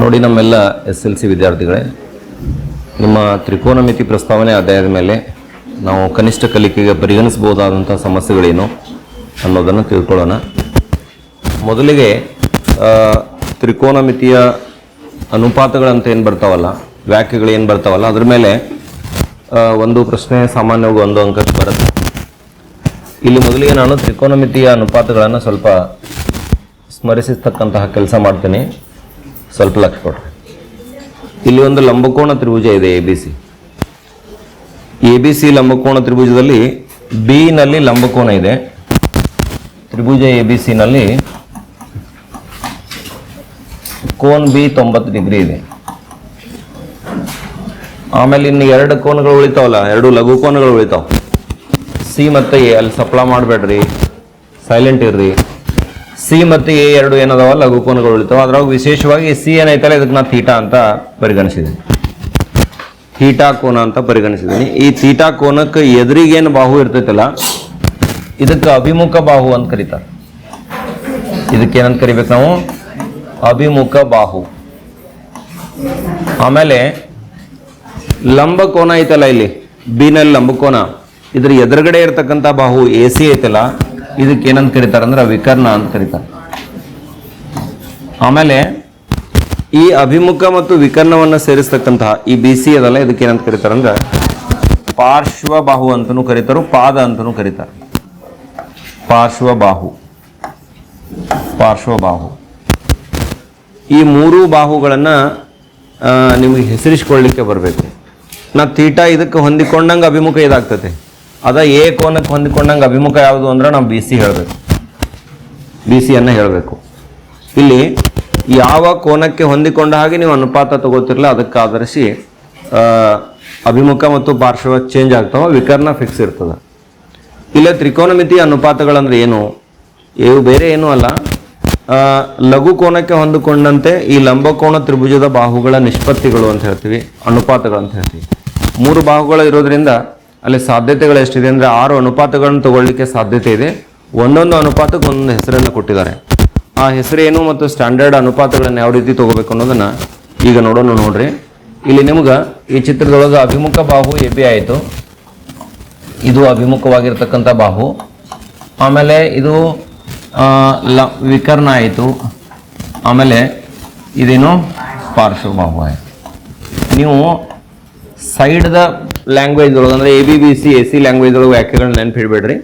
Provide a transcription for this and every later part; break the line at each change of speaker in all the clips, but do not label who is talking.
ನೋಡಿ ನಮ್ಮೆಲ್ಲ S L C ವಿದ್ಯಾರ್ಥಿಗಳೇ, ನಿಮ್ಮ ತ್ರಿಕೋನಮಿತಿ ಪ್ರಸ್ತಾವನೆ ಆದಾಯದ ಮೇಲೆ ನಾವು ಕನಿಷ್ಠ ಕಲಿಕೆಗೆ ಪರಿಗಣಿಸಬಹುದಾದಂಥ ಸಮಸ್ಯೆಗಳೇನು ಅನ್ನೋದನ್ನು ತಿಳ್ಕೊಳ್ಳೋಣ. ಮೊದಲಿಗೆ ತ್ರಿಕೋನಮಿತಿಯ ಅನುಪಾತಗಳಂತ ಏನು ಬರ್ತಾವಲ್ಲ, ವ್ಯಾಖ್ಯೆಗಳು ಏನು ಬರ್ತಾವಲ್ಲ, ಅದ್ರ ಮೇಲೆ ಒಂದು ಪ್ರಶ್ನೆ ಸಾಮಾನ್ಯವಾಗಿ ಒಂದು ಅಂಕಕ್ಕೆ ಬರುತ್ತೆ. ಇಲ್ಲಿ ಮೊದಲಿಗೆ ನಾನು ತ್ರಿಕೋನಮಿತಿಯ ಅನುಪಾತಗಳನ್ನು ಸ್ವಲ್ಪ ಸ್ಮರಿಸತಕ್ಕಂತಹ ಕೆಲಸ ಮಾಡ್ತೀನಿ. ಸ್ವಲ್ಪ ಲಕ್ಷ ಕೊಡ್ರಿ. ಇಲ್ಲಿ ಒಂದು ಲಂಬಕೋಣ ತ್ರಿಭುಜ ಇದೆ A B C A B C ಲಂಬಕೋಣ ತ್ರಿಭುಜದಲ್ಲಿ ಬಿ ನಲ್ಲಿ ಲಂಬಕೋಣ ಇದೆ. ತ್ರಿಭುಜ ಎ ಬಿ ಸಿನಲ್ಲಿ ಕೋನ್ ಬಿ ತೊಂಬತ್ತು ಡಿಗ್ರಿ ಇದೆ. ಆಮೇಲೆ ಇನ್ನು ಎರಡು ಕೋನಗಳು ಉಳಿತಾವಲ್ಲ, ಎರಡು ಲಘು ಕೋನಗಳು ಉಳಿತಾವ. ಸಿ ಮತ್ತು ಎ ಅಲ್ಲಿ ಸಪ್ಲ ಮಾಡಬೇಡ್ರಿ. ಸೈಲೆಂಟ್ ಇರ್ರಿ. ಸಿ ಮತ್ತು ಎ ಎರಡು ಏನದಾವ? ಲಘು ಕೋನಗಳು ಉಳಿತಾವ. ಅದ್ರಾಗ ವಿಶೇಷವಾಗಿ ಸಿ ಏನೈತಲ್ಲ ಇದಕ್ಕೆ ನಾ ಥೀಟಾ ಅಂತ ಪರಿಗಣಿಸಿದ್ದೀನಿ ಥೀಟಾ ಕೋನ ಅಂತ ಪರಿಗಣಿಸಿದ್ದೀನಿ ಈ ಥೀಟಾ ಕೋನಕ್ಕೆ ಎದುರಿಗೇನು ಬಾಹು ಇರ್ತೈತಲ್ಲ, ಇದಕ್ಕೆ ಅಭಿಮುಖ ಬಾಹು ಅಂತ ಕರೀತಾರೆ. ಇದಕ್ಕೆ ಏನಂತ ಕರಿಬೇಕು ನಾವು? ಅಭಿಮುಖ ಬಾಹು. ಆಮೇಲೆ ಲಂಬ ಕೋನ ಐತಲ್ಲ ಇಲ್ಲಿ? ಬಿನಲ್ಲಿ ಲಂಬ ಕೋನ. ಇದ್ರ ಎದುರುಗಡೆ ಇರತಕ್ಕಂಥ ಬಾಹು ಎ ಸಿ ಐತಲ್ಲ ಇದಕ್ಕೆ ಏನಂತ ಕರೀತಾರೆ ಅಂದ್ರೆ ವಿಕರ್ಣ ಅಂತ ಕರೀತಾರೆ. ಆಮೇಲೆ ಈ ಅಭಿಮುಖ ಮತ್ತು ವಿಕರ್ಣವನ್ನು ಸೇರಿಸ್ತಕ್ಕಂತಹ ಈ ಬಿ ಸಿ ಅದಲ್ಲ ಇದಕ್ಕೆ ಏನಂತ ಕರೀತಾರೆ ಅಂದ್ರೆ ಪಾರ್ಶ್ವಬಾಹು ಅಂತಲೂ ಕರೀತಾರೋ, ಪಾದ ಅಂತಲೂ ಕರೀತಾರೆ. ಪಾರ್ಶ್ವಬಾಹು ಪಾರ್ಶ್ವಬಾಹು ಪಾರ್ಶ್ವ ಬಾಹು. ಈ ಮೂರು ಬಾಹುಗಳನ್ನು ನಿಮಗೆ ಹೆಸರಿಸ್ಕೊಳ್ಳಿಕ್ಕೆ ಬರಬೇಕು. ನಾ ತೀಟ ಇದಕ್ಕೆ ಹೊಂದಿಕೊಂಡಂಗೆ ಅಭಿಮುಖ ಇದಾಗ್ತದೆ. ಅದ ಎ ಕೋನಕ್ಕೆ ಹೊಂದಿಕೊಂಡಂಗೆ ಅಭಿಮುಖ ಯಾವುದು ಅಂದ್ರೆ ನಾವು ಬಿ ಸಿ ಹೇಳಬೇಕು. ಬಿ ಸಿಯನ್ನು ಹೇಳಬೇಕು. ಇಲ್ಲಿ ಯಾವ ಕೋನಕ್ಕೆ ಹೊಂದಿಕೊಂಡ ಹಾಗೆ ನೀವು ಅನುಪಾತ ತಗೋತಿರಲ್ಲ ಅದಕ್ಕೆ ಆಧರಿಸಿ ಅಭಿಮುಖ ಮತ್ತು ಪಾರ್ಶ್ವ ಚೇಂಜ್ ಆಗ್ತಾವ, ವಿಕರ್ಣ ಫಿಕ್ಸ್ ಇರ್ತದೆ. ಇಲ್ಲ ತ್ರಿಕೋನಮಿತಿ ಅನುಪಾತಗಳಂದ್ರೆ ಏನು? ಇವು ಬೇರೆ ಏನೂ ಅಲ್ಲ. ಲಘು ಕೋನಕ್ಕೆ ಹೊಂದಿಕೊಂಡಂತೆ ಈ ಲಂಬಕೋನ ತ್ರಿಭುಜದ ಬಾಹುಗಳ ನಿಷ್ಪತ್ತಿಗಳು ಅಂತ ಹೇಳ್ತೀವಿ, ಅನುಪಾತಗಳು ಅಂತ ಹೇಳ್ತೀವಿ. ಮೂರು ಬಾಹುಗಳು ಇರೋದ್ರಿಂದ ಅಲ್ಲಿ ಸಾಧ್ಯತೆಗಳು ಎಷ್ಟಿದೆ ಅಂದರೆ ಆರು ಅನುಪಾತಗಳನ್ನು ತಗೊಳ್ಳಿಕ್ಕೆ ಸಾಧ್ಯತೆ ಇದೆ. ಒಂದೊಂದು ಅನುಪಾತಕ್ಕೆ ಒಂದೊಂದು ಹೆಸರನ್ನು ಕೊಟ್ಟಿದ್ದಾರೆ. ಆ ಹೆಸರೇನು ಮತ್ತು ಸ್ಟ್ಯಾಂಡರ್ಡ್ ಅನುಪಾತಗಳನ್ನು ಯಾವ ರೀತಿ ತಗೋಬೇಕು ಅನ್ನೋದನ್ನು ಈಗ ನೋಡೋಣ ನೋಡ್ರಿ. ಇಲ್ಲಿ ನಿಮ್ಗೆ ಈ ಚಿತ್ರದೊಳಗೆ ಅಭಿಮುಖ ಬಾಹು ಎ ಬಿ ಆಯಿತು. ಇದು ಅಭಿಮುಖವಾಗಿರ್ತಕ್ಕಂಥ ಬಾಹು. ಆಮೇಲೆ ಇದು ಲ, ವಿಕರ್ಣ ಆಯಿತು. ಆಮೇಲೆ ಇದೇನು ಪಾರ್ಶ್ವಬಾಹು ಆಯಿತು. ನೀವು ಸೈಡ್ದ ಲ್ಯಾಂಗ್ವೇಜ್ ಒಳಗೆ ಅಂದರೆ A B B C A C language ಒಳಗೆ ವ್ಯಾಖ್ಯೆಗಳನ್ನ ನೆನಪಿಡಬೇಡ್ರಿ.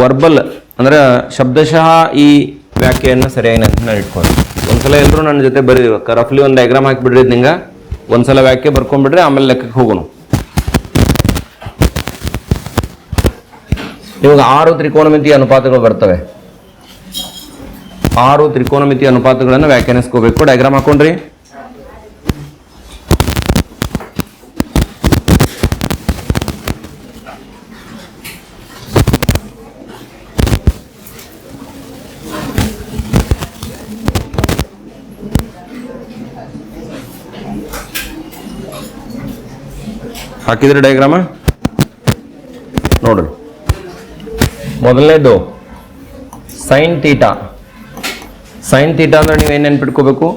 ವರ್ಬಲ್ ಅಂದ್ರೆ ಶಬ್ದಶಃ ಈ ವ್ಯಾಖ್ಯೆಯನ್ನು ಸರಿಯಾಗಿ ನೆನಪಿನ ಒಂದು ಒಂದ್ಸಲ ಎಲ್ಲರೂ ನನ್ನ ಜೊತೆ ಬರೀ ರಫ್ಲಿ ಒಂದು ಡಯಾಗ್ರಾಮ್ ಹಾಕಿಬಿಡ್ರಿ ನಿಂಗೆ ಒಂದ್ಸಲ ವ್ಯಾಖ್ಯೆ ಬರ್ಕೊಂಡ್ಬಿಡ್ರಿ, ಆಮೇಲೆ ಲೆಕ್ಕಕ್ಕೆ ಹೋಗೋಣ. ಇವಾಗ ಆರು ತ್ರಿಕೋನಮಿತಿ ಅನುಪಾತಗಳು ಬರ್ತವೆ. ಆರು ತ್ರಿಕೋನಮಿತಿ ಅನುಪಾತಗಳನ್ನು ವ್ಯಾಖ್ಯಾನಿಸ್ಕೋಬೇಕು. ಡಯಾಗ್ರಾಮ್ ಹಾಕೊಂಡ್ರಿ. ಹಾಕಿದ್ರಿ ಡಯಾಗ್ರಾಮ ನೋಡ್ರಿ ಮೊದಲನೇದು ಸೈನ್ ತೀಟಾ ಸೈನ್ ತೀಟಾ ಅಂದ್ರೆ ನೀವೇನು ನೆನ್ಪಿಟ್ಕೋಬೇಕು?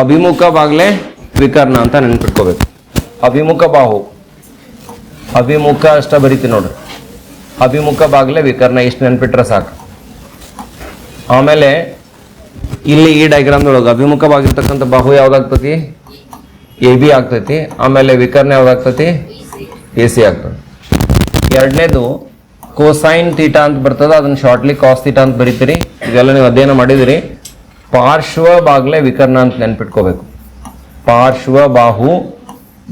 ಅಭಿಮುಖ ಬಾಗ್ಲೆ ವಿಕರ್ಣ ಅಂತ ನೆನ್ಪಿಟ್ಕೋಬೇಕು. ಅಭಿಮುಖ ಬಾಹು. ಅಭಿಮುಖ ಅಷ್ಟ ಬರೀತಿ ನೋಡ್ರಿ. ಅಭಿಮುಖ ಬಾಗ್ಲೆ ವಿಕರ್ಣ ಇಷ್ಟು ನೆನ್ಪಿಟ್ರೆ ಸಾಕು. ಆಮೇಲೆ ಇಲ್ಲಿ ಈ ಡಯಾಗ್ರಾಮ್ದೊಳಗೆ ಅಭಿಮುಖವಾಗಿರ್ತಕ್ಕಂಥ ಬಾಹು ಯಾವ್ದಾಗ್ತತಿ? ಎ ಬಿ ಆಗ್ತೈತಿ, ಆಮೇಲೆ ವಿಕರ್ಣ ಯಾವ್ದಾಗ್ತತಿ ಎ ಸಿ ಆಗ್ತದೆ. ಎರಡನೇದು ಕೋಸೈನ್ ತೀಟ ಅಂತ ಬರ್ತದೆ, ಅದನ್ನ ಶಾರ್ಟ್ಲಿ ಕಾಸ್ ತೀಟ ಅಂತ ಬರೀತೀರಿ. ಇದೆಲ್ಲ ನೀವು ಅಧ್ಯಯನ ಮಾಡಿದಿರಿ. ಪಾರ್ಶ್ವ ಬಾಗ್ಲೆ ವಿಕರ್ಣ ಅಂತ ನೆನ್ಪಿಟ್ಕೋಬೇಕು. ಪಾರ್ಶ್ವ ಬಾಹು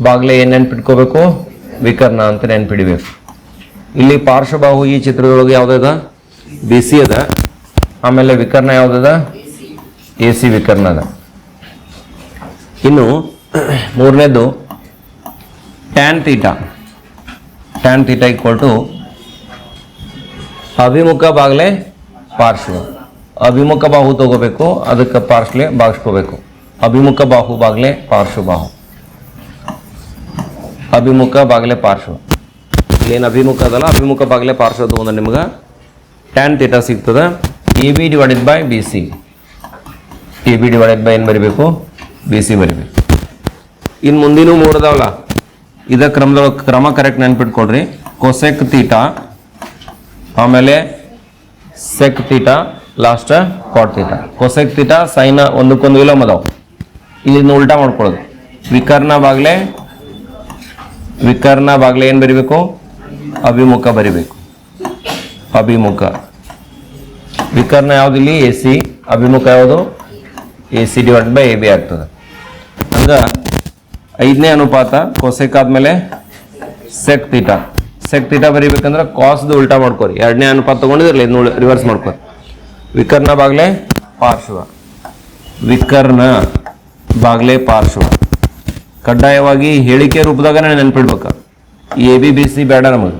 ಬಾಗ್ಲೆ ಏನು ನೆನ್ಪಿಟ್ಕೋಬೇಕು? ವಿಕರ್ಣ ಅಂತ ನೆನ್ಪಿಡಿಬೇಕು. ಇಲ್ಲಿ ಪಾರ್ಶ್ವಬಾಹು ಈ ಚಿತ್ರದೊಳಗೆ ಯಾವ್ದದ ಬಿ ಸಿ ಅದ. ಆಮೇಲೆ ವಿಕರ್ಣ ಯಾವ್ದದ ಎ ಸಿ ವಿಕರ್ಣ ಅದ. ಇನ್ನು ಮೂರನೇದು tan theta tan theta equal to ಅಭಿಮುಖ ಬಾಗ್ಲೆ ಪಾರ್ಶ್ವ. ಅಭಿಮುಖ ಬಾಹು ತಗೋಬೇಕು, ಅದಕ್ಕೆ ಪಾರ್ಶ್ಲೆ ಬಾಗಿಸ್ಕೋಬೇಕು ಅಭಿಮುಖ ಬಾಹು ಬಾಗ್ಲೆ ಪಾರ್ಶ್ವ ಬಾಹು. ಅಭಿಮುಖ ಬಾಗ್ಲೆ ಪಾರ್ಶ್ವ. ಇಲ್ಲೇನು ಅಭಿಮುಖ ಅದಲ್ಲ, ಅಭಿಮುಖ ಬಾಗ್ಲೆ ಪಾರ್ಶ್ವ ತಗೊಂಡ್ರೆ ನಿಮ್ಗೆ ಟ್ಯಾನ್ ತೀಟಾ ಸಿಗ್ತದೆ. A B divided by B C A B divided by ಏನು ಬರಿಬೇಕು? ಬಿ ಸಿ ಬರಿಬೇಕು. ಇನ್ನು ಮುಂದಿನೂ ಮೂರು ಅದಾವಲ್ಲ ಇದ ಕ್ರಮದೊಳಗೆ ಕ್ರಮ ಕರೆಕ್ಟ್ ನೆನ್ಪಿಟ್ಕೊಳ್ರಿ ಕೊಸೆಕ್ ತೀಟ ಆಮೇಲೆ sec theta last cot theta cosec theta Saina ಒಂದಕ್ಕೊಂದು ವಿಲೋಮ ಅದಾವ. ಇದನ್ನ ಉಲ್ಟಾ ಮಾಡ್ಕೊಳ್ಳೋದು. ವಿಕರ್ಣ ಬಾಗ್ಲೆ ವಿಕರ್ಣ ಬಾಗ್ಲೆ ಏನು ಬರಿಬೇಕು? ಅಭಿಮುಖ ಬರಿಬೇಕು. ಅಭಿಮುಖ. ವಿಕರ್ಣ ಯಾವ್ದು ಇಲ್ಲಿ ಎ ಸಿ ಅಭಿಮುಖ ಯಾವುದು? A C divide by A B ಆಗ್ತದೆ. ಹಂಗ ಐದನೇ ಅನುಪಾತ ಕೊಸೆಕ್ ಆದ್ಮೇಲೆ ಸೆಕ್ ತೀಟ ಸೆಕ್ ತೀಟ ಬರೀಬೇಕಂದ್ರೆ ಕಾಸ್ದು ಉಲ್ಟಾ ಮಾಡ್ಕೋರಿ. ಎರಡನೇ ಅನುಪಾತ ತಗೊಂಡಿದ್ರಲ್ಲ ಇದನ್ನ ರಿವರ್ಸ್ ಮಾಡ್ಕೋರಿ. ವಿಕರ್ಣ ಬಾಗ್ಲೆ ಪಾರ್ಶ್ವ. ವಿಕರ್ಣ ಬಾಗ್ಲೆ ಪಾರ್ಶ್ವ. ಕಡ್ಡಾಯವಾಗಿ ಹೇಳಿಕೆ ರೂಪದಾಗ ನೆನ್ಪಿಡ್ಬೇಕು. ಎ ಬಿ ಬಿ ಸಿ ಬೇಡ ನಮಗೆ.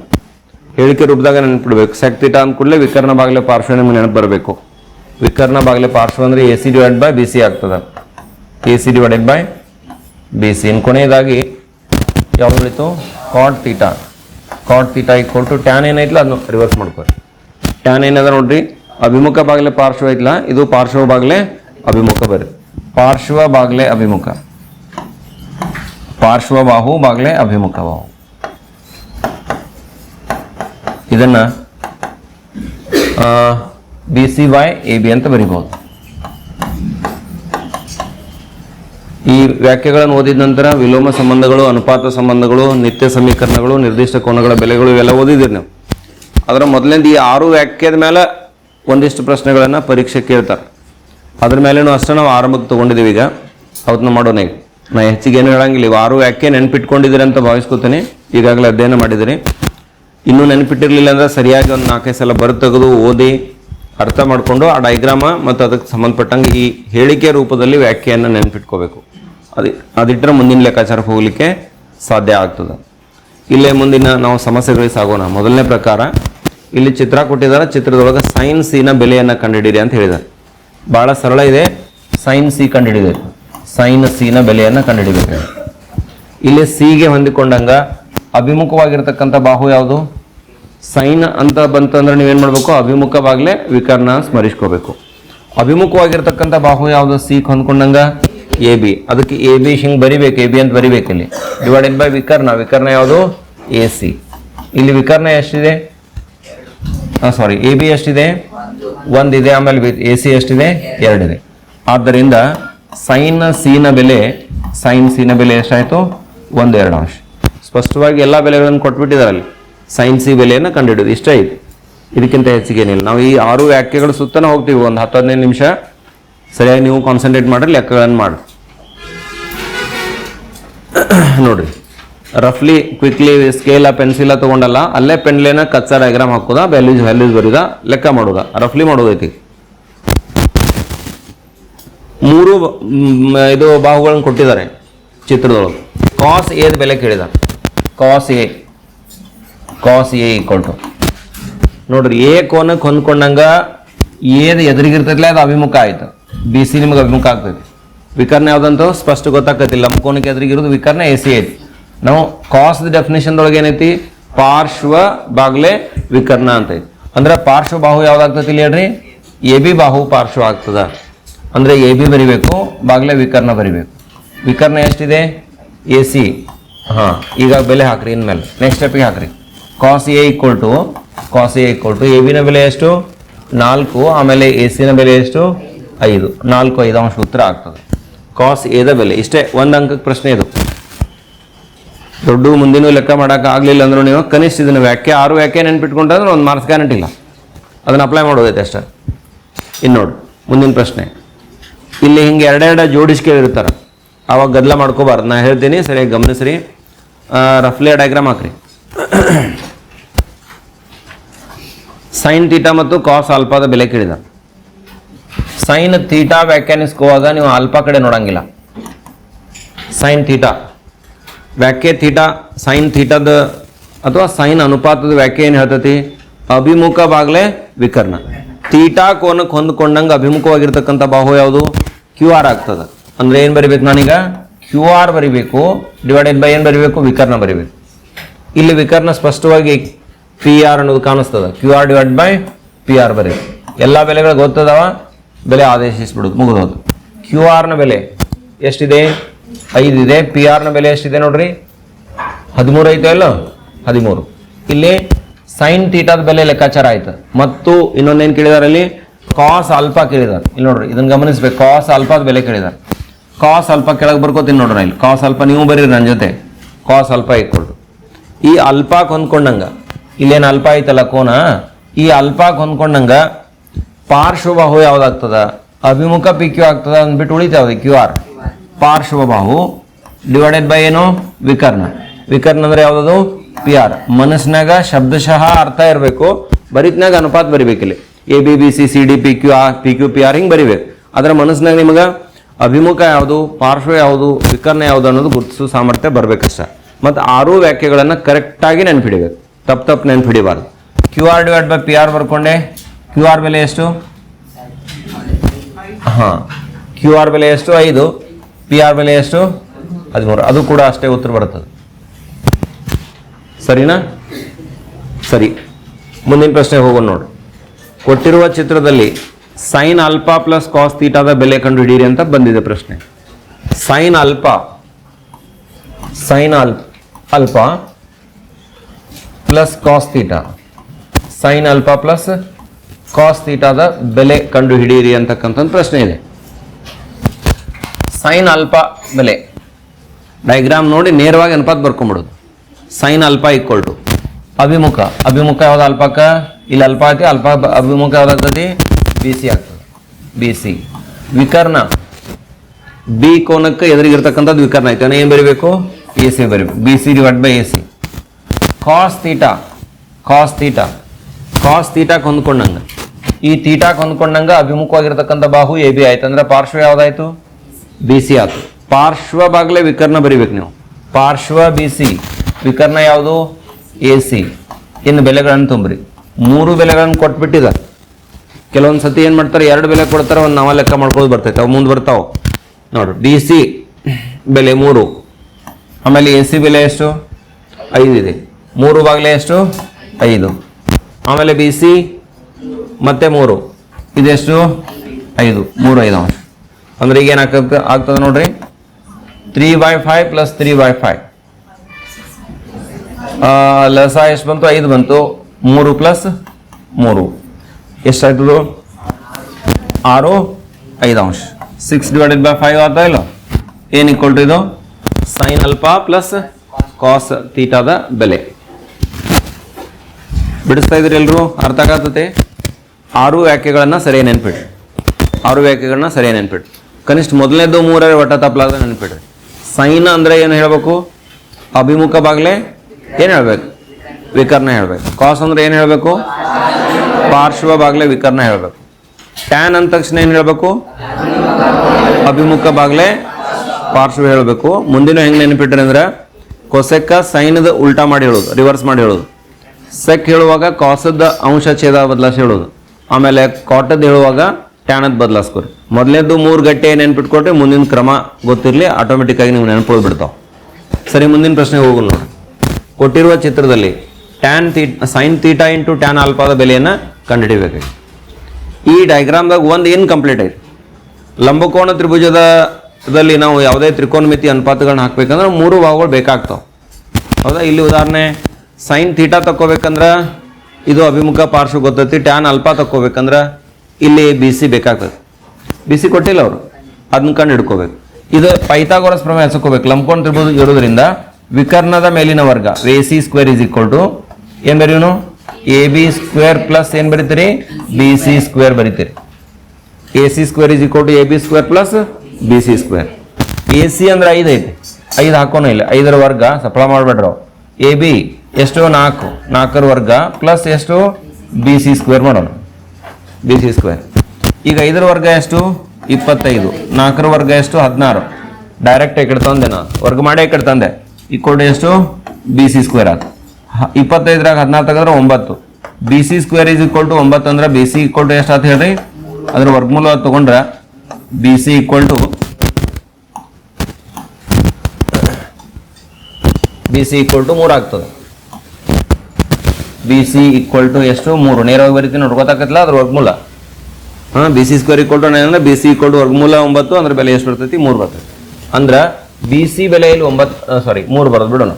ಹೇಳಿಕೆ ರೂಪದಾಗ ನೆನ್ಪಿಡ್ಬೇಕು. ಸೆಕ್ ತೀಟ ಅಂದ ಕೂಡಲೇ ವಿಕರ್ಣ ಬಾಗ್ಲೆ ಪಾರ್ಶ್ವ ನಿಮ್ಗೆ ನೆನಪು ಬರಬೇಕು. ವಿಕರ್ಣ ಬಾಗ್ಲೆ ಪಾರ್ಶ್ವ ಅಂದ್ರೆ A C divide by B C ಆಗ್ತದೆ. A C divided by B C ಇನ್ನು ಕೊನೆಯದಾಗಿ ಯಾವ್ದು ಉಳಿತು cot theta cot theta equal to tan ಏನೈತಲ್ಲ ಅದನ್ನು ರಿವರ್ಸ್ ಮಾಡ್ಕೊರಿ. ಟ್ಯಾನ್ ಏನದ ನೋಡ್ರಿ? ಅಭಿಮುಖ ಬಾಗಿಲೆ ಪಾರ್ಶ್ವ ಐತಲ್ಲ ಇದು ಪಾರ್ಶ್ವ ಬಾಗ್ಲೆ ಅಭಿಮುಖ ಬರ್ರಿ. ಪಾರ್ಶ್ವ ಬಾಗ್ಲೆ ಅಭಿಮುಖ. ಪಾರ್ಶ್ವ ಬಾಹು ಬಾಗ್ಲೆ ಅಭಿಮುಖ ಬಾಹು. ಇದನ್ನ B C by A B ಅಂತ ಬರಿಬಹುದು ಈ ವ್ಯಾಖ್ಯೆಗಳನ್ನು ಓದಿದ ನಂತರ ವಿಲೋಮ ಸಂಬಂಧಗಳು, ಅನುಪಾತ ಸಂಬಂಧಗಳು, ನಿತ್ಯ ಸಮೀಕರಣಗಳು, ನಿರ್ದಿಷ್ಟ ಕೋನಗಳ ಬೆಲೆಗಳು ಇವೆಲ್ಲ ಓದಿದಿರಿ ನೀವು. ಅದರ ಮೊದಲಿಂದ ಈ ಆರು ವ್ಯಾಖ್ಯದ ಮೇಲೆ ಒಂದಿಷ್ಟು ಪ್ರಶ್ನೆಗಳನ್ನು ಪರೀಕ್ಷೆ ಕೇಳ್ತಾರೆ. ಅದ್ರ ಮೇಲೇನು ಅಷ್ಟೇ ನಾವು ಆರಂಭಕ್ಕೆ ತೊಗೊಂಡಿದ್ದೀವಿ ಈಗ. ಅವತ್ತನ್ನ ಮಾಡೋಣ ಈಗ. ನಾ ಹೆಚ್ಚಿಗೆ ಏನು ಹೇಳಂಗಿಲ್ಲ. ಇವು ಆರು ವ್ಯಾಖ್ಯೆ ನೆನ್ಪಿಟ್ಕೊಂಡಿದ್ದೀರಿ ಅಂತ ಭಾವಿಸ್ಕೊತೀನಿ. ಈಗಾಗಲೇ ಅಧ್ಯಯನ ಮಾಡಿದಿರಿ ಇನ್ನೂ ನೆನಪಿಟ್ಟಿರಲಿಲ್ಲ ಅಂದ್ರೆ ಸರಿಯಾಗಿ ಒಂದು ನಾಲ್ಕೈದು ಸಲ ಬರೆದು ತೆಗೆದು ಓದಿ ಅರ್ಥ ಮಾಡಿಕೊಂಡು ಆ ಡೈಗ್ರಾಮ ಮತ್ತು ಅದಕ್ಕೆ ಸಂಬಂಧಪಟ್ಟಂಗೆ ಈ ಹೇಳಿಕೆ ರೂಪದಲ್ಲಿ ವ್ಯಾಖ್ಯೆಯನ್ನು ನೆನಪಿಟ್ಕೋಬೇಕು. ಅದು ಅದಿಟ್ಟರೆ ಮುಂದಿನ ಲೆಕ್ಕಾಚಾರಕ್ಕೆ ಹೋಗಲಿಕ್ಕೆ ಸಾಧ್ಯ ಆಗ್ತದೆ. ಇಲ್ಲೇ ಮುಂದಿನ ನಾವು ಸಮಸ್ಯೆಗಳಿಗೆ ಸಾಗೋಣ. ಮೊದಲನೇ ಪ್ರಕಾರ, ಇಲ್ಲಿ ಚಿತ್ರ ಕೊಟ್ಟಿದ್ದಾರೆ. ಚಿತ್ರದೊಳಗೆ ಸೈನ್ ಸಿನ ಬೆಲೆಯನ್ನು ಕಂಡುಹಿಡಿಯಿರಿ ಅಂತ ಹೇಳಿದ್ದಾರೆ. ಭಾಳ ಸರಳ ಇದೆ. ಸೈನ್ ಸಿ ಕಂಡುಹಿಡಿಬೇಕು. ಸೈನ್ ಸಿನ ಬೆಲೆಯನ್ನು ಕಂಡುಹಿಡಿಬೇಕು. ಇಲ್ಲಿ ಸಿಗೆ ಹೊಂದಿಕೊಂಡಂಗ ಅಭಿಮುಖವಾಗಿರ್ತಕ್ಕಂಥ ಬಾಹು ಯಾವುದು? ಸೈನ್ ಅಂತ ಬಂತಂದ್ರೆ ನೀವೇನು ಮಾಡಬೇಕು? ಅಭಿಮುಖವಾಗಲೇ ವಿಕರ್ಣ ಸ್ಮರಿಸ್ಕೋಬೇಕು. ಅಭಿಮುಖವಾಗಿರ್ತಕ್ಕಂಥ ಬಾಹು ಯಾವುದು? ಸಿ ಹೊಂದ್ಕೊಂಡಂಗ ಎ ಬಿ ಅದಕ್ಕೆ ಎ ಬಿ ಹಿಂಗೆ ಬರಿಬೇಕು ಎ ಬಿ ಅಂತ ಬರಿಬೇಕು ಇಲ್ಲಿ. Divided by ವಿಕರ್ಣ. ವಿಕರ್ಣ ಯಾವುದು? ಎ ಸಿ ಇಲ್ಲಿ ವಿಕರ್ಣ ಎಷ್ಟಿದೆ? ಸಾರಿ ಎ ಬಿ ಎಷ್ಟಿದೆ? ಇದೆ. ಆಮೇಲೆ ಎ ಸಿ ಎಷ್ಟಿದೆ? ಎರಡಿದೆ ಆದ್ದರಿಂದ ಸೈನ್ ಸಿನ ಬೆಲೆ ಸೈನ್ ಸಿನ ಬೆಲೆ ಎಷ್ಟಾಯಿತು? ಒಂದು ಎರಡು ಅಂಶ ಸ್ಪಷ್ಟವಾಗಿ ಎಲ್ಲ ಬೆಲೆಗಳನ್ನು ಕೊಟ್ಬಿಟ್ಟಿದ್ದಾರೆ ಅಲ್ಲಿ ಸೈನ್ ಸಿ ಬೆಲೆಯನ್ನು ಕಂಡುಹಿಡಿದು. ಇಷ್ಟ ಐತಿ ಇದಕ್ಕಿಂತ ಹೆಚ್ಚಿಗೆ ಏನಿಲ್ಲ ನಾವು ಈ ಆರು ವ್ಯಾಖ್ಯೆಗಳು ಸುತ್ತನೇ ಹೋಗ್ತೀವಿ. ಒಂದು ಹತ್ತು ಹದಿನೈದು ನಿಮಿಷ. ಸರಿಯಾಗಿ ನೀವು ಕಾನ್ಸಂಟ್ರೇಟ್ ಮಾಡಿ ಲೆಕ್ಕಗಳನ್ನು ಮಾಡಿ. ನೋಡ್ರಿ. ರಫ್ಲಿ ಕ್ವಿಕ್ಲಿ ಸ್ಕೇಲ ಪೆನ್ಸಿಲ ತಗೊಂಡಲ್ಲ, ಅಲ್ಲೇ ಪೆನ್ಲೇನ ಕಚ್ಚಾ ಡಯಾಗ್ರಾಮ್ ಹಾಕೋದ ವ್ಯಾಲ್ಯೂಸ್ ವ್ಯಾಲ್ಯೂಸ್ ಬರೀದ, ಲೆಕ್ಕ ಮಾಡೋದ. ರಫ್ಲಿ ಮಾಡೋದೈತಿ. ಮೂರು ಇದು ಬಾಹುಗಳನ್ನು ಕೊಟ್ಟಿದ್ದಾರೆ ಚಿತ್ರದೊಳಗೆ. ಕಾಸ್ ಏದ ಬೆಲೆ ಕೇಳಿದ. Cos A cos A equal to ನೋಡ್ರಿ ಎ ಕೋನಕ್ಕೆ ಹೊಂದ್ಕೊಂಡಂಗ ಏದು ಎದುರಿಗಿರ್ತೈತಿಲ್ಲ ಅದು ಅಭಿಮುಖ ಆಯ್ತು. ಬಿ ಸಿ ನಿಮಗೆ ಅಭಿಮುಖ ಆಗ್ತೈತಿ ವಿಕರ್ಣ ಯಾವ್ದಂತ ಸ್ಪಷ್ಟ ಗೊತ್ತಾಗ್ತೈತಿಲ್ಲ ಲಂಬಕೋನಕ್ಕೆ ಎದುರಿಗಿರೋದು ವಿಕರ್ಣ ಎ ಸಿ ಐತಿ ನಾವು ಕಾಸ್ ಡೆಫಿನೇಷನ್ದೊಳಗೆ ಏನೈತಿ? ಪಾರ್ಶ್ವ ಬಾಗ್ಲೆ ವಿಕರ್ಣ ಅಂತ ಐತಿ. ಅಂದ್ರೆ ಪಾರ್ಶ್ವ ಬಾಹು ಯಾವ್ದಾಗ್ತೈತಿ ಇಲ್ಲಿ ಹೇಳ್ರಿ? ಎ ಬಿ ಬಾಹು ಪಾರ್ಶ್ವ ಆಗ್ತದ. ಅಂದ್ರೆ ಎ ಬಿ ಬರಿಬೇಕು, ಬಾಗ್ಲೆ ವಿಕರ್ಣ ಬರಿಬೇಕು. ವಿಕರ್ಣ ಎಷ್ಟಿದೆ? ಎ ಸಿ ಹಾಂ, ಈಗ ಬೆಲೆ ಹಾಕ್ರಿ ಇನ್ಮೇಲೆ. ನೆಕ್ಸ್ಟ್ ಸ್ಟೆಪ್ಗೆ ಹಾಕ್ರಿ. Cos A equal to cos A equal to A ಬಿನ ಬೆಲೆ ಎಷ್ಟು? ನಾಲ್ಕು, ಆಮೇಲೆ ಎ ಸಿನ ಬೆಲೆ ಎಷ್ಟು? ಐದು. ನಾಲ್ಕು ಐದು ಅಂಶ ಉತ್ತರ ಆಗ್ತದೆ. ಕಾಸ್ ಎದ ಬೆಲೆ. ಇಷ್ಟೇ ಒಂದು ಅಂಕಕ್ಕೆ ಪ್ರಶ್ನೆ ಇದು. ದೊಡ್ಡ ಮುಂದಿನೂ ಲೆಕ್ಕ ಮಾಡೋಕೆ ಆಗಲಿಲ್ಲ ಅಂದ್ರೆ ನೀವು ಕನಿಷ್ಠ ಇದನ್ನು ವ್ಯಾಖ್ಯೆ, ಆರು ವ್ಯಾಖ್ಯೆ ನೆನ್ಪಿಟ್ಕೊಂಡ್ರೆ ಒಂದು ಮಾರ್ಕ್ಸ್ ಗ್ಯಾರಂಟಿ ಇಲ್ಲ. ಅದನ್ನು ಅಪ್ಲೈ ಮಾಡೋದೈತೆ ಅಷ್ಟೇ. ಇನ್ನು ನೋಡು, ಮುಂದಿನ ಪ್ರಶ್ನೆ. ಇಲ್ಲಿ ಹಿಂಗೆ ಎರಡೆರಡು ಜೋಡಿಸಿ ಕೇಳಿರ್ತಾರೆ ಅವಾಗ ಗದ್ದಲ ಮಾಡ್ಕೋಬಾರ್ದು. ನಾ ಹೇಳ್ತೀನಿ, ಸರಿಯಾಗಿ ಗಮನಿಸ್ರಿ. ರಫ್ಲಿ ಡಯಾಗ್ರಾಮ್ ಹಾಕ್ರಿ. ಸೈನ್ ತೀಟ ಮತ್ತು ಕಾಸ್ ಆಲ್ಪಾದ ಬೆಲೆ ಕೇಳಿದ. ಸೈನ್ ಥೀಟಾ ವ್ಯಾಖ್ಯಾನಿಸ್ಕೋವಾಗ ನೀವು ಅಲ್ಪ ಕಡೆ ನೋಡಂಗಿಲ್ಲ. ಸೈನ್ ಥೀಟಾ ವ್ಯಾಖ್ಯೆ ಥೀಟಾ ಸೈನ್ ಥೀಟಾದ ಅಥವಾ ಸೈನ್ ಅನುಪಾತದ ವ್ಯಾಖ್ಯೆ ಏನು ಹೇಳ್ತತಿ? ಅಭಿಮುಖ ಬಾಗ್ಲೆ ವಿಕರ್ಣ. ಥೀಟಾ ಕೋನಕ್ಕೆ ಹೊಂದ್ಕೊಂಡಂಗೆ ಅಭಿಮುಖವಾಗಿರ್ತಕ್ಕಂಥ ಬಾಹು ಯಾವುದು? ಕ್ಯೂ ಆರ್ ಆಗ್ತದೆ. ಅಂದ್ರೆ ಏನು ಬರಿಬೇಕು ನಾನೀಗ? ಕ್ಯೂ ಆರ್ ಬರಿಬೇಕು ಡಿವೈಡೆಡ್ ಬೈ ಏನು ಬರಿಬೇಕು, ವಿಕರ್ಣ ಬರಿಬೇಕು. ಇಲ್ಲಿ ವಿಕರ್ಣ ಸ್ಪಷ್ಟವಾಗಿ ಪಿ ಆರ್ ಅನ್ನೋದು ಕಾಣಿಸ್ತದೆ. Q R divide by P R ಬರೀ ಎಲ್ಲ ಬೆಲೆಗಳು ಗೊತ್ತದವ? ಬೆಲೆ ಆದೇಶಿಸ್ಬಿಡೋದು, ಮುಗಿದೋದು. ಕ್ಯೂ ಆರ್ನ ಬೆಲೆ ಎಷ್ಟಿದೆ? ಐದು ಇದೆ ಪಿ ಆರ್ನ ಬೆಲೆ ಎಷ್ಟಿದೆ ನೋಡ್ರಿ? ಹದಿಮೂರು ಐತೆ ಅಲ್ಲ ಹದಿಮೂರು. ಇಲ್ಲಿ ಸೈನ್ ಟೀಟಾದ ಬೆಲೆ ಲೆಕ್ಕಾಚಾರ ಆಯ್ತು. ಮತ್ತು ಇನ್ನೊಂದೇನು ಕೇಳಿದಾರೆ ಅಲ್ಲಿ? ಕಾಸ್ ಅಲ್ಪ ಕೇಳಿದಾರೆ. ಇಲ್ಲಿ ನೋಡ್ರಿ, ಇದನ್ನು ಗಮನಿಸ್ಬೇಕು. ಕಾಸ್ ಅಲ್ಪದ ಬೆಲೆ ಕೇಳಿದಾರೆ. ಕಾಸ್ ಅಲ್ಪ ಕೆಳಗೆ ಬರ್ಕೋತೀನಿ ನೋಡ್ರಿ ಇಲ್ಲಿ. ಕಾಸ್ ಅಲ್ಪ ನೀವು ಬರೀರಿ ನನ್ನ ಜೊತೆ. ಕಾಸ್ ಅಲ್ಪ ಇಕ್ಕೊಳ್ತು ಈ ಅಲ್ಪಕ್ಕೆ ಹೊಂದ್ಕೊಂಡಂಗ ಇಲ್ಲೇನು ಅಲ್ಪ ಐತಲ್ಲ ಕೋನ? ಈ ಅಲ್ಪಕ್ಕೆ ಹೊಂದ್ಕೊಂಡಂಗ ಪಾರ್ಶ್ವಬಾಹು ಯಾವ್ದಾಗ್ತದ? ಅಭಿಮುಖ ಪಿ ಕ್ಯೂ ಆಗ್ತದ ಅಂದ್ಬಿಟ್ಟು ಉಳಿತಾವೆ ಕ್ಯೂ ಆರ್ ಪಾರ್ಶ್ವಬಾಹು ಡಿವೈಡೆಡ್ ಬೈ ಏನು? ವಿಕರ್ಣ. ವಿಕರ್ಣ ಅಂದ್ರೆ ಯಾವ್ದದು? ಪಿ ಆರ್ ಮನಸ್ಸಿನಾಗ ಶಬ್ದಶಃ ಅರ್ಥ ಇರಬೇಕು. ಬರೀತ್ನಾಗ ಅನುಪಾತ ಬರಿಬೇಕಿಲ್ಲಿ. A B B C C D P Q R P Q P R ಹಿಂಗೆ ಬರಿಬೇಕು. ಅದರ ಮನಸ್ಸಿನಾಗ ನಿಮಗೆ ಅಭಿಮುಖ ಯಾವುದು, ಪಾರ್ಶ್ವ ಯಾವುದು, ವಿಕರ್ಣ ಯಾವುದು ಅನ್ನೋದು ಗುರುತಿಸೋ ಸಾಮರ್ಥ್ಯ ಬರ್ಬೇಕಷ್ಟ. ಮತ್ತು ಆರು ವ್ಯಾಖ್ಯೆಗಳನ್ನು ಕರೆಕ್ಟಾಗಿ ನೆನ್ಪಿಡಿಬೇಕು. ತಪ್ಪು ತಪ್ಪು ನೆನ್ಪಿಡಿಬಾರ್ದು. Q R divide by P R ಬರ್ಕೊಂಡೆ. Q R ಬೆಲೆ ಎಷ್ಟು? ಹಾಂ. ಕ್ಯೂ ಆರ್ ಬೆಲೆ ಎಷ್ಟು? ಐದು. ಪಿ ಆರ್ ಬೆಲೆ ಎಷ್ಟು? ಹದಿಮೂರು. ಅದು ಕೂಡ ಅಷ್ಟೇ ಉತ್ತರ ಬರುತ್ತದೆ. ಸರಿನಾ? ಸರಿ. ಮುಂದಿನ ಪ್ರಶ್ನೆ ಹೋಗೋಣ ನೋಡಿ. ಕೊಟ್ಟಿರುವ ಚಿತ್ರದಲ್ಲಿ ಸೈನ್ ಅಲ್ಫಾ ಪ್ಲಸ್ ಕಾಸ್ ತೀಟಾದ ಬೆಲೆ ಕಂಡುಹಿಡಿಯಿರಿ ಅಂತ ಬಂದಿದೆ ಪ್ರಶ್ನೆ. ಸೈನ್ ಅಲ್ಫಾ ಸೈನ್ ಅಲ್ alpha plus cos theta sine alpha plus cos ತೀಟಾದ ಬೆಲೆ ಕಂಡು ಹಿಡಿಯಿರಿ ಅಂತಕ್ಕಂಥ ಪ್ರಶ್ನೆ ಇದೆ. ಸೈನ್ ಅಲ್ಪ ಬೆಲೆ. ಡೈಗ್ರಾಮ್ ನೋಡಿ ನೇರವಾಗಿ ಅನುಪಾತ ಬರ್ಕೊಂಬಿಡೋದು ಸೈನ್ ಅಲ್ಪ ಈಕ್ವಲ್ ಟು ಅಭಿಮುಖ. ಅಭಿಮುಖ ಯಾವ್ದು ಅಲ್ಪಕ್ಕ ಇಲ್ಲಿ ಅಲ್ಪ ಐತಿ ಅಲ್ಪ ಅಭಿಮುಖ ಯಾವ್ದಾಗ್ತದೆ ಬಿ ಸಿ ಆಗ್ತದೆ. ಬಿ ಸಿ ವಿಕರ್ಣ. ಬಿ ಕೋನಕ್ಕೆ ಎದುರಿಗಿರ್ತಕ್ಕಂಥದ್ದು ವಿಕರ್ಣ ಐತೆ. ಏನು ಬರಿಬೇಕು? ಎ ಸಿ ಬರಿಬೇಕು. B C divide by A C cos theta cos theta cos ತೀಟಾಕ್ ಹೊಂದ್ಕೊಂಡಂಗ ಈ ತೀಟಾಕ್ ಹೊಂದ್ಕೊಂಡಂಗ ಅಭಿಮುಖವಾಗಿರ್ತಕ್ಕಂಥ ಬಾಹು ಎ ಬಿ ಆಯ್ತು. ಅಂದ್ರೆ ಪಾರ್ಶ್ವ ಯಾವ್ದಾಯ್ತು? ಬಿ ಸಿ ಆಯ್ತು. ಪಾರ್ಶ್ವ ಬಾಗ್ಲೆ ವಿಕರ್ಣ ಬರಿಬೇಕು ನೀವು. ಪಾರ್ಶ್ವ, ಬಿ ಸಿ. ವಿಕರ್ಣ ಯಾವುದು? A C. ಇನ್ನು ಬೆಲೆಗಳನ್ನು ತುಂಬ್ರಿ. ಮೂರು ಬೆಲೆಗಳನ್ನು ಕೊಟ್ಬಿಟ್ಟಿದ. ಕೆಲವೊಂದು ಸತಿ ಏನು ಮಾಡ್ತಾರೆ, ಎರಡು ಬೆಲೆ ಕೊಡ್ತಾರೆ, ಒಂದು ನಾವ ಲೆಕ್ಕ ಮಾಡ್ಕೊಳ್ಳೋದು ಬರ್ತೈತೆ. ಅವು ಮುಂದೆ ಬರ್ತಾವೆ. ನೋಡ್ರಿ ಬಿ ಸಿ ಬೆಲೆ ಮೂರು. ಆಮೇಲೆ ಎ ಸಿ ಬೆಲೆ ಎಷ್ಟು? ಐದು ಇದೆ. ಮೂರು ಬಾಗಿಲೆ ಎಷ್ಟು? ಐದು. ಆಮೇಲೆ ಬಿ ಸಿ ಮತ್ತೆ ಮೂರು. ಇದೆಷ್ಟು? ಐದು. ಮೂರು ಐದು ಅಂದ್ರೆ ಈಗ ಏನಾಗ್ತದೆ? ಆಗ್ತದೆ ನೋಡ್ರಿ. Three by five plus three by five. ಲಸ ಎಷ್ಟು ಬಂತು? ಐದು ಬಂತು. ಮೂರು ಪ್ಲಸ್ ಮೂರು. ಎಷ್ಟಾಯ್ತದು ಆರು, ಐದು ಅಂಶ. ಸಿಕ್ಸ್ ಡಿವೈಡೆಡ್ ಬೈ ಫೈವ್ ಆಗ್ತಾ ಇಲ್ಲ? ಏನು ಇಕ್ವಲ್ ಟು ಇದು? ಸೈನ್ ಅಲ್ಪ ಪ್ಲಸ್ ಕಾಸ್ ತೀಟಾದ ಬೆಲೆ. ಬಿಡಿಸ್ತಾ ಇದ್ರಿ ಎಲ್ರು? ಅರ್ಥ ಆಗತ್ತೆ ಆರು ವ್ಯಾಖ್ಯೆಗಳನ್ನು ಸರಿಯಾಗಿ ನೆನ್ಪಿಡ್ರಿ. ಆರು ವ್ಯಾಖ್ಯೆಗಳನ್ನ ಸರಿಯಾಗಿ ನೆನ್ಪಿಡ್ರಿ. ಕನಿಷ್ಠ ಮೊದಲನೇದು ಮೂರನೇ ಒಟ್ಟ ತಪ್ಪಲಾದ ನೆನ್ಪಿಡ್ರಿ. ಸೈನ್ ಅಂದ್ರೆ ಏನು ಹೇಳಬೇಕು? ಅಭಿಮುಖ ಬಾಗ್ಲೆ ಏನು ಹೇಳ್ಬೇಕು? ವಿಕರ್ಣ ಹೇಳ್ಬೇಕು. ಕಾಸ್ ಅಂದ್ರೆ ಏನು ಹೇಳಬೇಕು? ಪಾರ್ಶ್ವ ಬಾಗ್ಲೆ ವಿಕರ್ಣ ಹೇಳ್ಬೇಕು. ಟ್ಯಾನ್ ಅಂದ ತಕ್ಷಣ ಏನು ಹೇಳಬೇಕು? ಅಭಿಮುಖ ಬಾಗ್ಲೆ ಪಾರ್ಶ್ವ ಹೇಳಬೇಕು. ಮುಂದಿನ ಹೆಂಗೆ ನೆನಪಿಟ್ರಿ ಅಂದ್ರೆ ಕೊಸೆಕ್ಕ ಸೈನದ ಉಲ್ಟಾ ಮಾಡಿ ಹೇಳೋದು ರಿವರ್ಸ್ ಮಾಡಿ ಹೇಳೋದು. ಸೆಕ್ ಹೇಳುವಾಗ ಕಾಸದ ಅಂಶ ಛೇದ ಬದಲಾಯಿಸಿ ಹೇಳೋದು. ಆಮೇಲೆ ಕಾಟದ್ ಹೇಳುವಾಗ ಟ್ಯಾನದ್ ಬದಲಾಯಿಸ್ಕೊರಿ ಮೊದಲನೇದು ಮೂರು ಗಟ್ಟೆ ನೆನ್ಪಿಟ್ಕೊಟ್ರೆ ಮುಂದಿನ ಕ್ರಮ ಗೊತ್ತಿರಲಿ ಆಟೋಮೆಟಿಕ್ ಆಗಿ ನೀವು ನೆನಪು ಬಿಡ್ತಾವೆ. ಸರಿ, ಮುಂದಿನ ಪ್ರಶ್ನೆ ಹೋಗೋಣ ನೋಡಿ. ಕೊಟ್ಟಿರುವ ಚಿತ್ರದಲ್ಲಿ tan ತೀ sine theta into tan ಆಲ್ಪಾದ ಬೆಲೆಯನ್ನು ಕಂಡುಹಿಡಿಯಬೇಕು ಈ ಡಯಾಗ್ರಾಮ್ದಾಗ ಒಂದು ಏನು ಕಂಪ್ಲೀಟ್ ಐತಿ? ಲಂಬಕೋಣ ತ್ರಿಭುಜದಲ್ಲಿ ನಾವು ಯಾವುದೇ ತ್ರಿಕೋನಮಿತಿ ಅನುಪಾತಗಳನ್ನ ಹಾಕ್ಬೇಕಂದ್ರೆ ಮೂರು ಭಾಗಗಳು ಬೇಕಾಗ್ತಾವೆ. ಹೌದಾ? ಇಲ್ಲಿ ಉದಾಹರಣೆ ಸೈನ್ ತೀಟಾ ತಕ್ಕೋಬೇಕಂದ್ರೆ ಇದು ಅಭಿಮುಖ ಪಾರ್ಶ್ವ ಗೊತ್ತೈತಿ. ಟ್ಯಾನ್ ಅಲ್ಪ ತಕ್ಕೋಬೇಕಂದ್ರೆ ಇಲ್ಲಿ ಬಿ ಸಿ ಬೇಕಾಗ್ತದೆ. ಬಿ ಸಿ ಕೊಟ್ಟಿಲ್ಲ ಅವರು. ಅದನ್ನ ಕಂಡು ಹಿಡ್ಕೋಬೇಕು. ಇದು ಪೈಥಾಗೋರಸ್ ಪ್ರಮೇಯ ಹಚ್ಕೋಬೇಕು ಲಂಬ್ಕೊಂಡು ತಿರ್ಬೋದು ಇರೋದ್ರಿಂದ ವಿಕರ್ಣದ ಮೇಲಿನ ವರ್ಗ. A C square is equal to ಏನು ಬರೀನು ಎ ಬಿ ಸ್ಕ್ವೇರ್ ಪ್ಲಸ್ ಏನು ಬರೀತೀರಿ? B C square ಬರೀತೀರಿ. A C square is equal to A B square plus B C square A C ಅಂದ್ರೆ ಐದು ಐತಿ. ಐದು ಹಾಕೋನು ಇಲ್ಲ. ಐದರ ವರ್ಗ ಸಪ್ಲೈ ಮಾಡಬೇಡ್ರು ಎ ಬಿ ಎಷ್ಟು ನಾಲ್ಕು, ನಾಲ್ಕರ ವರ್ಗ ಪ್ಲಸ್ ಎಷ್ಟು ಬಿ ಸಿ ಸ್ಕ್ವೇರ್ ಮಾಡೋಣ. ಬಿ ಸಿ ಸ್ಕ್ವೇರ್ ಈಗ ಐದರ ವರ್ಗ ಎಷ್ಟು? ಇಪ್ಪತ್ತೈದು. ನಾಲ್ಕರ ವರ್ಗ ಎಷ್ಟು? ಹದಿನಾರು. ಡೈರೆಕ್ಟ್ ಈ ಕಡೆ ತಂದೆ ನಾನು ವರ್ಗ ಮಾಡಿ ಈ ಕಡೆ ತಂದೆ ಈ ಕೊಡು ಎಷ್ಟು? ಬಿ ಸಿ ಸ್ಕ್ವೇರ್ ಆಯ್ತು ಇಪ್ಪತ್ತೈದರಾಗ ಹದಿನಾರು ತೆಗೆದ್ರೆ ಒಂಬತ್ತು. B C square is equal to ಒಂಬತ್ತು ಅಂದ್ರೆ ಬಿ ಸಿ ಈಕ್ವಲ್ ಟು ಎಷ್ಟು ಆಯ್ತು ಹೇಳ್ರಿ? ಅದ್ರ ವರ್ಗಮೂಲ ತಗೊಂಡ್ರೆ B C equal to B C equal to ಮೂರು ಆಗ್ತದೆ. ಬಿ ಸಿ ಈಕ್ವಲ್ ಟು ಎಷ್ಟು? ಮೂರು. ನೇರವಾಗಿ ಬರೀತೀನಿ ನೋಡಿ, ಗೊತ್ತಾಗತ್ತಲ್ಲ? ಅದ್ರ ವರ್ಗಮೂಲ. ಹಾಂ B C square equal to ಅಂದ್ರೆ ಬಿ ಸಿ ಈಕ್ವಲ್ ಟು ವರ್ಗಮೂಲ ಒಂಬತ್ತು, ಅಂದ್ರೆ ಬೆಲೆ ಎಷ್ಟು ಬರ್ತೈತಿ? ಮೂರು ಬರ್ತೈತಿ. ಅಂದ್ರೆ ಬಿ ಸಿ ಬೆಲೆಯಲ್ಲಿ ಒಂಬತ್ತು ಸಾರಿ ಮೂರು ಬರೋದು, ಬಿಡೋಣ.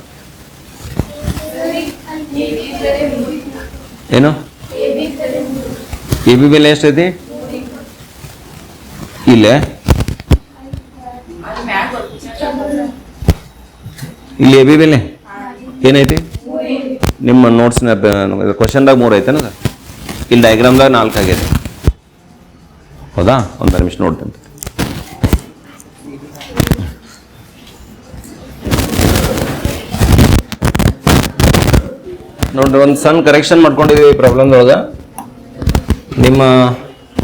ಏನು? ಎ ಬಿ ಬೆಲೆ ಎಷ್ಟೈತಿ ಇಲ್ಲೇ. ಇಲ್ಲಿ ಎ ಬಿ ಬೆಲೆ ಏನೈತಿ ನಿಮ್ಮ ನೋಟ್ಸ್ನ ಕ್ವಶನ್ದಾಗ ಮೂರು ಐತೆನ ಸರ್ ಇಲ್ಲಿ ಡಯಾಗ್ರಾಮ್ದಾಗ ನಾಲ್ಕು ಆಗೈತೆ. ಹೌದಾ? ಒಂದು ನಿಮಿಷ ನೋಡ್ತೀನಿ. ನೋಡ್ರಿ ಒಂದು ಸಣ್ಣ ಕರೆಕ್ಷನ್ ಮಾಡ್ಕೊಂಡಿದ್ದೀವಿ ಈ ಪ್ರಾಬ್ಲಮ್ದೊಳಗೆ ನಿಮ್ಮ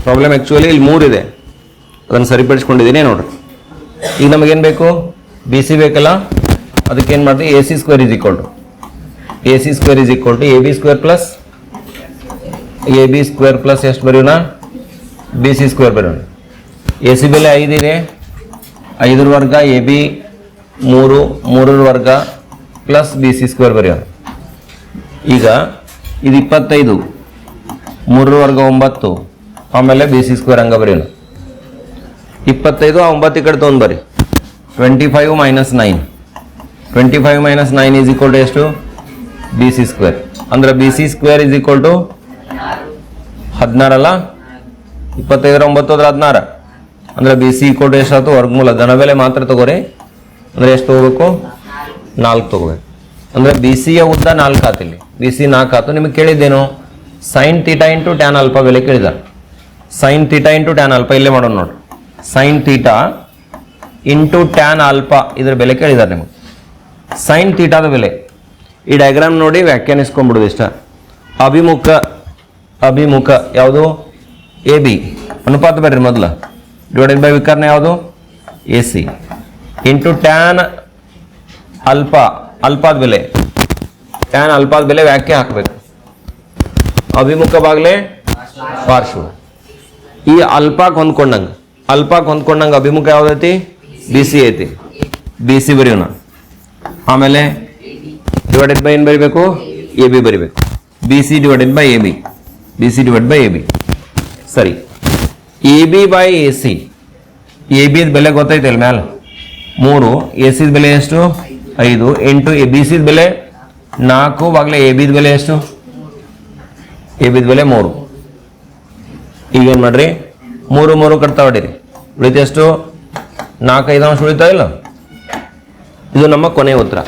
ಪ್ರಾಬ್ಲಮ್ ಆ್ಯಕ್ಚುಲಿ ಇಲ್ಲಿ ಮೂರಿದೆ ಅದನ್ನು ಸರಿಪಡಿಸ್ಕೊಂಡಿದ್ದೀನಿ ನೋಡ್ರಿ. ಈಗ ನಮಗೇನು ಬೇಕು? ಬಿ ಸಿ ಬೇಕಲ್ಲ? ಅದಕ್ಕೆ ಏನು ಮಾಡ್ತೀವಿ? A C square is equal to A C square is equal to A B square plus A B square plus ಎಷ್ಟು ಬರೆಯೋಣ? ಬಿ ಸಿ ಸ್ಕ್ವೇರ್ ಬರೆಯೋಣ. ಎ ಸಿ ಬೆಲೆ ಐದಿದೆ ಐದರ ವರ್ಗ ಎ ಬಿ, ಮೂರು, ಮೂರರ ವರ್ಗ ಪ್ಲಸ್ ಬಿ ಸಿ ಸ್ಕ್ವೇರ್ ಬರೆಯೋಣ. ಈಗ ಇದು ಇಪ್ಪತ್ತೈದು, ಮೂರರ ವರ್ಗ ಒಂಬತ್ತು, ಆಮೇಲೆ ಬಿ ಸಿ ಸ್ಕ್ವೇರ್ ಹಂಗೆ ಬರೆಯೋಣ. ಇಪ್ಪತ್ತೈದು, ಆ ಒಂಬತ್ತು ಈ ಕಡೆ ತೊಗೊಂಡು ಬರ್ರಿ. Twenty five minus nine twenty five minus nine is equal to ಎಷ್ಟು? ಬಿ ಸಿ ಸ್ಕ್ವೇರ್ ಅಂದ್ರೆ B C square is equal to ಹದಿನಾರಲ್ಲ? ಇಪ್ಪತ್ತೈದರ ಒಂಬತ್ತು ಅದ್ರ ಹದಿನಾರು. ಅಂದ್ರೆ ಬಿ ಸಿ ಈಕ್ವಲ್ ಟು ಎಷ್ಟಾಯ್ತು? ವರ್ಗಮೂಲ. ಘನಬೆಲೆ ಮಾತ್ರ ತಗೋರಿ. ಅಂದ್ರೆ ಎಷ್ಟು ತಗೋಬೇಕು? ನಾಲ್ಕು ತಗೋಬೇಕು. ಅಂದ್ರೆ ಬಿ ಸಿಯ ಉದ್ದ ನಾಲ್ಕು ಆತು ಇಲ್ಲಿ. ಬಿ ಸಿ ನಾಲ್ಕು ಆತು. ನಿಮಗೆ ಕೇಳಿದ್ದೇನು? Sine theta into tan alpha ಬೆಲೆ ಕೇಳಿದ ಸೈನ್ ತೀಟಾ ಇಂಟು ಟ್ಯಾನ್ ಅಲ್ಪ ಇಲ್ಲೇ ಮಾಡೋಣ ನೋಡ್ರಿ. ಸೈನ್ ತೀಟಾ ಇಂಟು ಟ್ಯಾನ್ ಅಲ್ಪ ಇದ್ರ ಬೆಲೆ ಕೇಳಿದಾರೆ ನಿಮಗೆ. ಸೈನ್ ತೀಟಾದ ಬೆಲೆ. ಈ ಡಯಾಗ್ರಾಮ್ ನೋಡಿ ವ್ಯಾಖ್ಯಾನಿಸ್ಕೊಂಡ್ಬಿಡೋದು ಇಷ್ಟ. ಅಭಿಮುಖ ಅಭಿಮುಖ ಯಾವುದು? A B. ಅನುಪಾತ ಬರ್ರಿ ಮೊದಲು. ಡಿವೈಡೆಡ್ ಬೈ ವಿಕರ್ಣ ಯಾವುದು? A C. ಇಂಟು ಟ್ಯಾನ್ ಅಲ್ಪ, ಅಲ್ಪಾದ ಬೆಲೆ. ಟ್ಯಾನ್ ಅಲ್ಪಾದ ಬೆಲೆ ವ್ಯಾಖ್ಯೆ ಹಾಕಬೇಕು. ಅಭಿಮುಖ ಬಾಗ್ಲೆ ಪಾರ್ಶ್ವ. ಈ ಅಲ್ಪಕ್ಕೆ ಹೊಂದ್ಕೊಂಡಂಗೆ ಅಲ್ಪಕ್ಕೆ ಹೊಂದ್ಕೊಂಡಂಗೆ ಅಭಿಮುಖ ಯಾವ್ದೈತಿ? ಬಿ ಸಿ ಐತಿ. ಬಿ ಸಿ ಬರೀವ್ನ ಆಮೇಲೆ ಡಿವೈಡೆಡ್ ಬೈ ಏನು ಬರಿಬೇಕು? ಎ ಬಿ ಬರಿಬೇಕು. B C divided by A B B C divide by A B ಸರಿ. A B by A C A ಬಿದ ಬೆಲೆ ಗೊತ್ತೈತೆ ಮ್ಯಾಲ? ಮೂರು. ಎ ಸಿದ ಬೆಲೆ ಎಷ್ಟು? ಐದು. ಎಂಟು. ಎ ಬಿ ಸಿದ ಬೆಲೆ ನಾಲ್ಕು ಬಾಗ್ಲೆ ಎ ಬಿದ ಬೆಲೆ ಎಷ್ಟು? ಎ ಬಿದ ಬೆಲೆ ಮೂರು. ಈಗೇನು ಮಾಡ್ರಿ? ಮೂರು ಮೂರು ಕಟ್ತಾ ಹೊಡೀರಿ. ಉಳಿತು ಎಷ್ಟು? ನಾಲ್ಕು ಐದು ಅಂಶ ಉಳಿತಾ ಇಲ್ಲ? ಇದು ನಮ್ಮ ಕೊನೆಯ ಉತ್ತರ.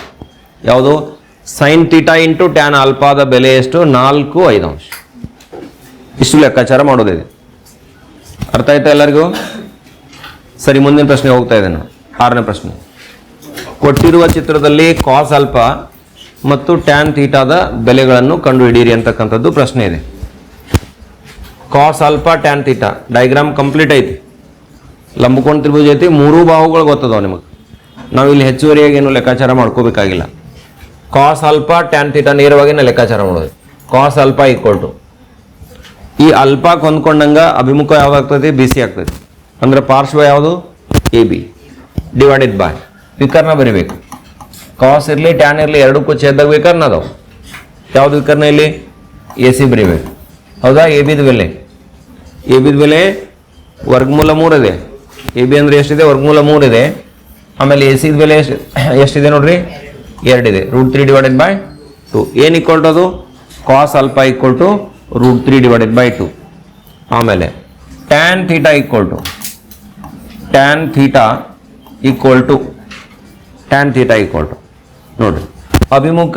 ಯಾವುದು? ಸೈನ್ ತೀಟಾ ಇಂಟು ಟ್ಯಾನ್ ಅಲ್ಪಾದ ಬೆಲೆ ಎಷ್ಟು? ನಾಲ್ಕು ಐದು ಅಂಶ ಇಷ್ಟು ಲೆಕ್ಕಾಚಾರ ಮಾಡೋದಿದೆ. ಅರ್ಥ ಆಯ್ತಾ ಎಲ್ಲರಿಗೂ? ಸರಿ, ಮುಂದಿನ ಪ್ರಶ್ನೆ ಹೋಗ್ತಾ ಇದ್ದೇನೆ ಆರನೇ ಪ್ರಶ್ನೆ. ಕೊಟ್ಟಿರುವ ಚಿತ್ರದಲ್ಲಿ ಕಾಸ್ ಅಲ್ಪ ಮತ್ತು ಟ್ಯಾನ್ ತೀಟಾದ ಬೆಲೆಗಳನ್ನು ಕಂಡುಹಿಡಿಯಿರಿ ಅಂತಕ್ಕಂಥದ್ದು ಪ್ರಶ್ನೆ ಇದೆ. ಕಾಸ್ ಅಲ್ಪ ಟ್ಯಾನ್ ತೀಟಾ ಡಯಾಗ್ರಾಮ್ ಕಂಪ್ಲೀಟ್ ಐತಿ. ಲಂಬಕೋಣ ತ್ರಿಭುಜ ಐತಿ. ಮೂರೂ ಬಾಹುಗಳು ಗೊತ್ತದಾವ ನಿಮಗೆ. ನಾವು ಇಲ್ಲಿ ಹೆಚ್ಚುವರಿಯಾಗಿ ಏನು ಲೆಕ್ಕಾಚಾರ ಮಾಡ್ಕೋಬೇಕಾಗಿಲ್ಲ. ಕಾಸ್ ಅಲ್ಪ ಟ್ಯಾನ್ ತೀಟಾ ನೇರವಾಗಿ ನಾ ಲೆಕ್ಕಾಚಾರ ಮಾಡೋದು. ಕಾಸ್ ಅಲ್ಪ ಈಕ್ವಲ್ ಟು ಈ ಅಲ್ಪ ಹೊಂದ್ಕೊಂಡಂಗ ಅಭಿಮುಖ ಯಾವ್ದಾಗ್ತದೆ ಬಿ ಸಿ ಆಗ್ತದೆ. ಅಂದ್ರೆ ಪಾರ್ಶ್ವ ಯಾವುದು? ಎ ಬಿ ಡಿವೈಡೆಡ್ ಬೈ ವಿಕರ್ಣ ಬರಿಬೇಕು. ಕಾಸ್ ಇರಲಿ ಟ್ಯಾನ್ ಇರಲಿ ಎರಡಕ್ಕೂ ಛೇದಾಗ ವಿಕರ್ಣ ಅದಾವ. ಯಾವ್ದು ವಿಕರ್ಣ ಇಲ್ಲಿ? ಎ ಸಿ ಬರಿಬೇಕು. ಹೌದಾ? ಎ ಬಿದ ಬೆಲೆ. ಎ ಬಿದ ಬೆಲೆ ವರ್ಗಮೂಲ ಮೂರಿದೆ ಎ ಬಿ ಅಂದ್ರೆ ಎಷ್ಟಿದೆ? ವರ್ಗಮೂಲ ಇದೆ. ಆಮೇಲೆ ಎ ಸಿದ ಬೆಲೆ ಎಷ್ಟು ಎಷ್ಟಿದೆ ನೋಡ್ರಿ? ಎರಡಿದೆ root three divided by two ಏನು ಈಕ್ವಲ್ ಟು ಅದು? Cos alpha equal to root three divided by two ಆಮೇಲೆ tan theta equal to tan theta equal to tan theta equal to ನೋಡ್ರಿ. ಅಭಿಮುಖ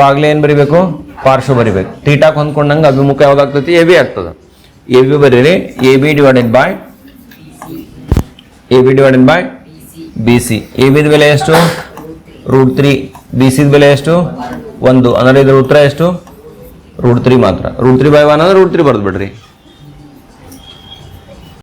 ಬಾಗ್ಲೆ ಏನು ಬರಿಬೇಕು? ಪಾರ್ಶ್ವ ಬರಿಬೇಕು. ಥೀಟಾಕ್ ಹೊಂದ್ಕೊಂಡಂಗೆ ಅಭಿಮುಖ ಯಾವ್ದಾಗ್ತೈತಿ? ಎ ಬಿ ಆಗ್ತದೆ. ಎ ಬಿ ಬರೀರಿ. A B divided by A B divided by B C A ಬಿದ ಬೆಲೆ ಎಷ್ಟು? ರೂಟ್ ತ್ರೀ ಬಿ ಸಿದ ಬೆಲೆ ಎಷ್ಟು? ಒಂದು. ಅಂದರೆ ಇದ್ರ ಉತ್ತರ ಎಷ್ಟು? ರೂಟ್ ತ್ರೀ ಮಾತ್ರ. ರೂಟ್ ತ್ರೀ ಬೈ ಒನ್ ಅಂದ್ರೆ ರೂಟ್ ತ್ರೀ ಬರೆದು ಬಿಡ್ರಿ.